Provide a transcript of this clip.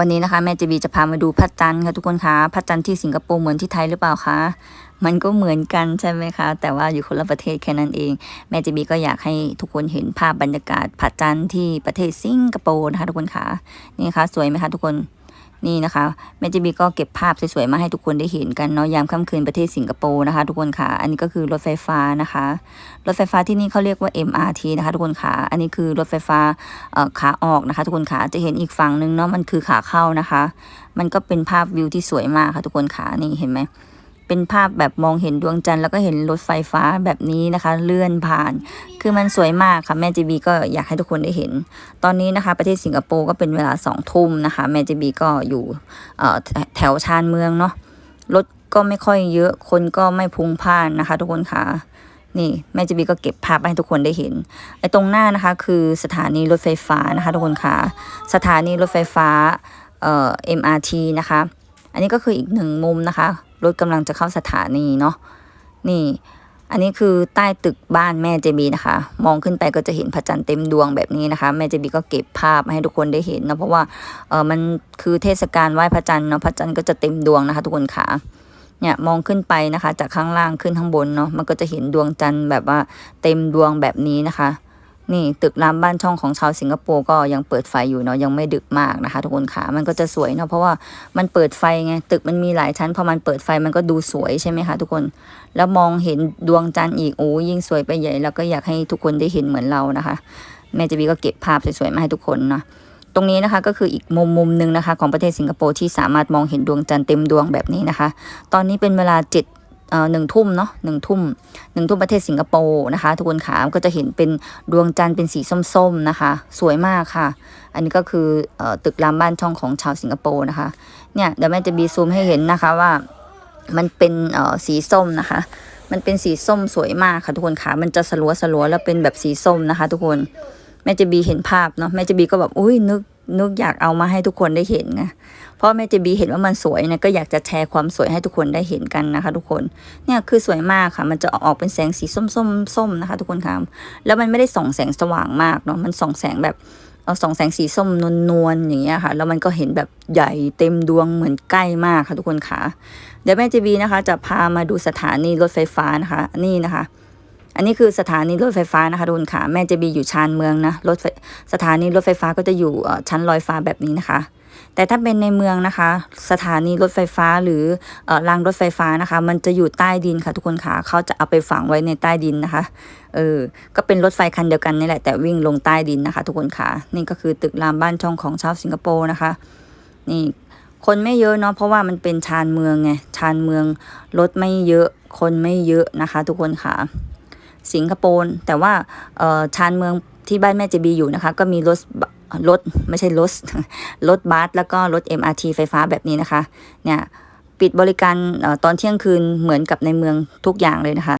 วันนี้นะคะแม่เจบีจะพามาดูพระจันทร์ค่ะทุกคนคะพระจันทร์ที่สิงคโปร์เหมือนที่ไทยหรือเปล่าคะมันก็เหมือนกันใช่ไหมคะ แต่ว่าอยู่คนละประเทศแค่นั้นเอง แม่เจบีก็อยากให้ทุกคนเห็นภาพบรรยากาศพระจันทร์ที่ประเทศสิงคโปร์นะคะทุกคนคะนี่คะสวยไหมคะทุกคน นี่นะคะแม่จิบีก็เก็บภาพสวยๆมาให้ทุกคนได้เห็นกันเนาะยามค่ำคืนประเทศสิงคโปร์นะคะ ทุกคนค่ะอันนี้ก็คือรถไฟฟ้านะคะ รถไฟฟ้าที่นี่เขาเรียกว่า MRT นะคะ ทุกคนค่ะอันนี้คือรถไฟฟ้าขาออกนะคะ ทุกคนค่ะจะเห็นอีกฝั่งหนึ่งเนาะมันคือขาเข้านะคะ มันก็เป็นภาพวิวที่สวยมากค่ะทุกคนค่ะนี่เห็นไหม เป็นภาพแบบมองเห็นดวงจันทร์แล้วก็เห็นรถไฟฟ้าแบบนี้นะคะ เลื่อนผ่าน คือมันสวยมากค่ะแม่จีบีก็อยากให้ทุกคนได้เห็น ตอนนี้นะคะประเทศสิงคโปร์ก็เป็นเวลาสองทุ่มนะคะแม่จีบีก็อยู่แถวชานเมืองเนาะรถก็ไม่ค่อยเยอะคนก็ไม่พลุงพล่านนะคะ ทุกคนค่ะนี่แม่จีบีก็เก็บภาพให้ทุกคนได้เห็นไอ้ตรงหน้านะคะคือสถานีรถไฟฟ้านะคะทุกคนค่ะสถานีรถไฟฟ้าเอ่อ MRT นะคะ อันนี้ก็คืออีกหนึ่งมุมนะคะ รถกำลังจะเข้าสถานีเนาะนี่ อันนี้คือใต้ตึกบ้านแม่เจบีนะคะ มองขึ้นไปก็จะเห็นพระจันทร์เต็มดวงแบบนี้นะคะแม่เจบีก็เก็บภาพให้ทุกคนได้เห็นนะเพราะว่าเออมันคือเทศกาลไหว้พระจันทร์เนาะพระจันทร์ก็จะเต็มดวงนะคะ ทุกคนค่ะเนี่ยมองขึ้นไปนะคะ จากข้างล่างขึ้นข้างบนเนาะมันก็จะเห็นดวงจันทร์แบบว่าเต็มดวงแบบนี้นะคะ นี่ตึกรามบ้านช่องของชาวสิงคโปร์ก็ยังเปิดไฟอยู่เนาะยังไม่ดึกมากนะคะ ทุกคนค่ะมันก็จะสวยเนาะเพราะว่ามันเปิดไฟไงตึกมันมีหลายชั้นพอมันเปิดไฟมันก็ดูสวยใช่ไหมคะทุกคนแล้วมองเห็นดวงจันทร์อีกโอ้ยิ่งสวยไปใหญ่ แล้วก็อยากให้ทุกคนได้เห็นเหมือนเรานะคะ แม่เจบีก็เก็บภาพสวยๆมาให้ทุกคนนะตรงนี้นะคะก็คืออีกมุมมุมหนึ่งนะคะของประเทศสิงคโปร์ที่สามารถมองเห็นดวงจันทร์เต็มดวงแบบนี้นะคะ ตอนนี้เป็นเวลาเจ็ด หนึ่งทุ่มเนาะหนึ่งทุ่มหนึ่งทุ่มประเทศสิงคโปร์นะคะ ทุกคนขาก็จะเห็นเป็นดวงจันทร์เป็นสีส้มๆนะคะ สวยมากค่ะ อันนี้ก็คืออตึกรามบ้านช่องของชาวสิงคโปร์นะคะ เนี่ยเดี๋ยวแม่จะบีซูมให้เห็นนะคะว่ามันเป็นสีส้มนะคะ มันเป็นสีส้มสวยมากค่ะทุกคนค่ะมันจะสลัวสลัวแล้วเป็นแบบสีส้มนะคะ ทุกคนแม่เจบีเห็นภาพเนาะแม่เจบีก็แบบอุ้ยนึก นึกอยากเอามาให้ทุกคนได้เห็นไงเพราะแม่เจบีเห็นว่ามันสวยนะก็อยากจะแชร์ความสวยให้ทุกคนได้เห็นกันนะคะ ทุกคนเนี่ยคือสวยมากค่ะ มันจะออกเป็นแสงสีส้มส้มส้มนะคะ ทุกคนคะแล้วมันไม่ได้ส่องแสงสว่างมากเนาะมันส่องแสงแบบเอาส่องแสงสีส้มนวลๆอย่างเงี้ยค่ะ แล้วมันก็เห็นแบบใหญ่เต็มดวงเหมือนใกล้มากค่ะทุกคนค่ะ เดี๋ยวแม่เจบีนะคะ จะพามาดูสถานีรถไฟฟ้านะคะ นี่นะคะ อันนี้คือสถานีรถไฟฟ้านะคะทุกคนค่ะ แม่เจบีอยู่ชานเมืองนะ รถไฟสถานีรถไฟฟ้าก็จะอยู่ชั้นลอยฟ้าแบบนี้นะคะ แต่ถ้าเป็นในเมืองนะคะ สถานีรถไฟฟ้าหรือรางรถไฟฟ้านะคะ มันจะอยู่ใต้ดินค่ะทุกคนค่ะ เขาจะเอาไปฝังไว้ในใต้ดินนะคะ เออ ก็เป็นรถไฟคันเดียวกันนี่แหละ แต่วิ่งลงใต้ดินนะคะ ทุกคนค่ะ นี่ก็คือตึกรามบ้านช่องของชาวสิงคโปร์นะคะ นี่คนไม่เยอะเนาะเพราะว่ามันเป็นชานเมืองไงชานเมืองรถไม่เยอะคนไม่เยอะนะคะ ทุกคนค่ะ สิงคโปร์แต่ว่าชานเมืองที่บ้านแม่เจบีอยู่นะคะ ก็มีรถรถไม่ใช่รถรถบัสแล้วก็รถ MRT ไฟฟ้าแบบนี้นะคะ เนี่ยปิดบริการออตอนเที่ยงคืนเหมือนกับในเมืองทุกอย่างเลยนะคะ